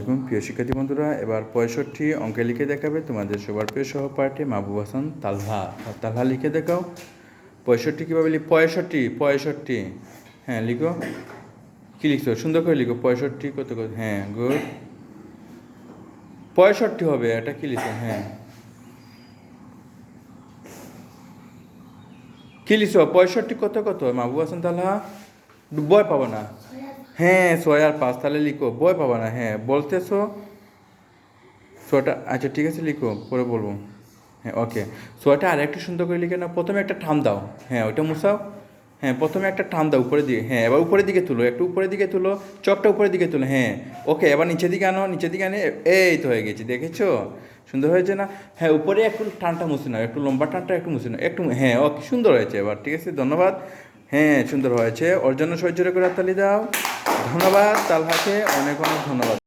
দেখুন, প্রিয় শিক্ষার্থী বন্ধুরা, এবার পঁয়ষট্টি অঙ্কে লিখে দেখাবে তোমাদের সবার প্রিয় সহপাঠী মাহবুব হাসান তালহা। তালহা লিখে দেখাও। পঁয়ষট্টি কীভাবে লিখ পঁয়ষট্টি পঁয়ষট্টি। হ্যাঁ লিখো। কী লিখছো? সুন্দর করে লিখো। পঁয়ষট্টি কত কত? হ্যাঁ গুড। পঁয়ষট্টি হবে, এটা কী লিখো? হ্যাঁ। কী লিখছো? পঁয়ষট্টি কত কত? মাহবুব হাসান তালহা? বয় পাবো না। হ্যাঁ ছয় আর পাঁচ, তাহলে লিখো। বই পাবা না হ্যাঁ। বলতেছো ছয়টা আচ্ছা ঠিক আছে, লিখো, পরে বলব। হ্যাঁ ওকে। ছয়টা আর একটু সুন্দর করে লিখে নাও। প্রথমে একটা ঠাম দাও। হ্যাঁ ওইটা মুছাও। হ্যাঁ প্রথমে একটা টান দাও, উপরের দিকে। হ্যাঁ এবার উপরের দিকে তুলো, একটু উপরের দিকে তুলো চকটা উপরের দিকে তুলো হ্যাঁ। ওকে, এবার নিচের দিকে আনো, নিচের দিকে আনে, এই তো হয়ে গেছে, দেখেছ? সুন্দর হয়েছে না? হ্যাঁ উপরে একটু টানটা মুছে নাও, একটু লম্বা টানটা একটু মুছে নাও, একটু হ্যাঁ ওকে, সুন্দর হয়েছে এবার, ঠিক আছে, ধন্যবাদ। হ্যাঁ সুন্দর হয়েছে ওর জন্য সহ্য করে হাততালি দাও। ধন্যবাদ তালহাকে অনেক অনেক ধন্যবাদ।